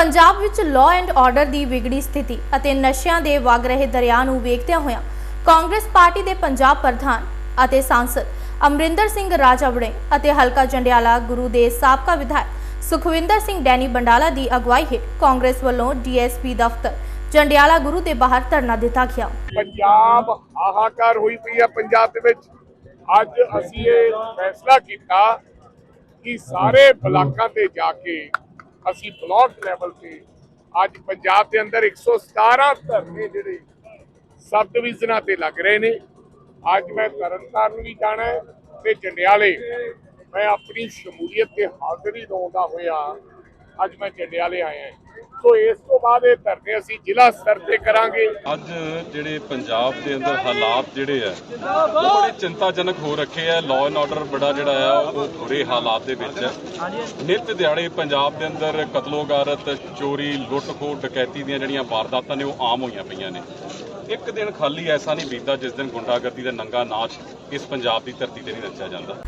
ਪੰਜਾਬ ਵਿੱਚ law and order ਦੀ ਵਿਗੜੀ ਸਥਿਤੀ ਅਤੇ ਨਸ਼ਿਆਂ ਦੇ ਵਗ ਰਹੇ ਦਰਿਆ ਨੂੰ ਵੇਖਦਿਆਂ ਹੋਇਆਂ ਕਾਂਗਰਸ ਪਾਰਟੀ ਦੇ ਪੰਜਾਬ ਪ੍ਰਧਾਨ ਅਤੇ ਸਾਂਸਦ ਅਮਰਿੰਦਰ ਸਿੰਘ ਰਾਜਾਵੜੇ ਅਤੇ ਹਲਕਾ ਜੰਡਿਆਲਾ ਗੁਰੂ ਦੇ ਸਾਬਕਾ ਵਿਧਾਇਕ ਸੁਖਵਿੰਦਰ ਸਿੰਘ ਡੈਨੀ ਬੰਡਾਲਾ ਦੀ ਅਗਵਾਈ ਹੇਠ ਕਾਂਗਰਸ ਵੱਲੋਂ ਡੀਐਸਪੀ ਦਫ਼ਤਰ ਜੰਡਿਆਲਾ ਗੁਰੂ ਦੇ ਬਾਹਰ ਧਰਨਾ ਦਿੱਤਾ ਗਿਆ। ਪੰਜਾਬ ਹਾਹਾਕਾਰ ਹੋਈ ਪਈ ਹੈ ਪੰਜਾਬ ਦੇ ਵਿੱਚ। ਅੱਜ ਅਸੀਂ ਇਹ ਫੈਸਲਾ ਕੀਤਾ ਕਿ ਸਾਰੇ ਬਲਾਕਾਂ ਤੇ ਜਾ ਕੇ ਅਸੀਂ ਬਲਾਕ ਲੈਵਲ ਤੇ ਅੱਜ ਪੰਜਾਬ ਦੇ ਅੰਦਰ 117 ਧਰਨੇ ਜਿਹੜੇ ਸਬ ਡਿਵੀਜ਼ਨਾਂ ਤੇ ਲੱਗ ਰਹੇ ਨੇ ਅੱਜ ਮੈਂ ਤਰਨਤਾਰਨ ਵੀ ਜਾਣਾ ਹੈ ਤੇ ਜੰਡਿਆਲੇ ਮੈਂ ਆਪਣੀ ਸ਼ਮੂਲੀਅਤ ਤੇ ਹਾਜ਼ਰੀ ਲਾਉਂਦਾ ਹੋਇਆ ਅੱਜ ਮੈਂ ਜੰਡਿਆਲੇ ਆਇਆ ਹਾਂ। ਸੋ ਇਸ ਤੋਂ ਬਾਅਦ ਇਹ ਧਰਨੇ ਅਸੀਂ ਜ਼ਿਲ੍ਹਾ ਸਤਰ ਤੇ ਕਰਾਂਗੇ। ਅੱਜ ਜਿਹੜੇ ਪੰਜਾਬ ਦੇ ਅੰਦਰ ਹਾਲਾਤ ਜਿਹੜੇ ਆ, ਉਹ ਬੜੇ ਚਿੰਤਾਜਨਕ ਹੋ ਰੱਖੇ ਆ। ਲਾਅ ਐਂਡ ਆਰਡਰ ਬੜਾ ਜਿਹੜਾ ਆ, ਉਹ ਬੁਰੇ ਹਾਲਾਤ ਦੇ ਵਿੱਚ ਹੈ ਨਿਤ ਦਿਹਾੜੇ ਪੰਜਾਬ ਦੇ ਅੰਦਰ ਕਤਲੋਗਾਰਤ, ਚੋਰੀ ਲੁੱਟ ਖੋਹ ਡਕੈਤੀ ਦੀਆਂ ਜਿਹੜੀਆਂ ਵਾਰਦਾਤਾਂ ਨੇ, ਉਹ ਆਮ ਹੋਈਆਂ ਪਈਆਂ ਨੇ। ਇੱਕ ਦਿਨ ਖਾਲੀ ਐਸਾ ਨਹੀਂ ਬੀਤਦਾ ਜਿਸ ਦਿਨ ਗੁੰਡਾਗਰਦੀ ਦਾ ਨੰਗਾ ਨਾਚ ਇਸ ਪੰਜਾਬ ਦੀ ਧਰਤੀ ਤੇ ਨਹੀਂ ਰਚਿਆ ਜਾਂਦਾ।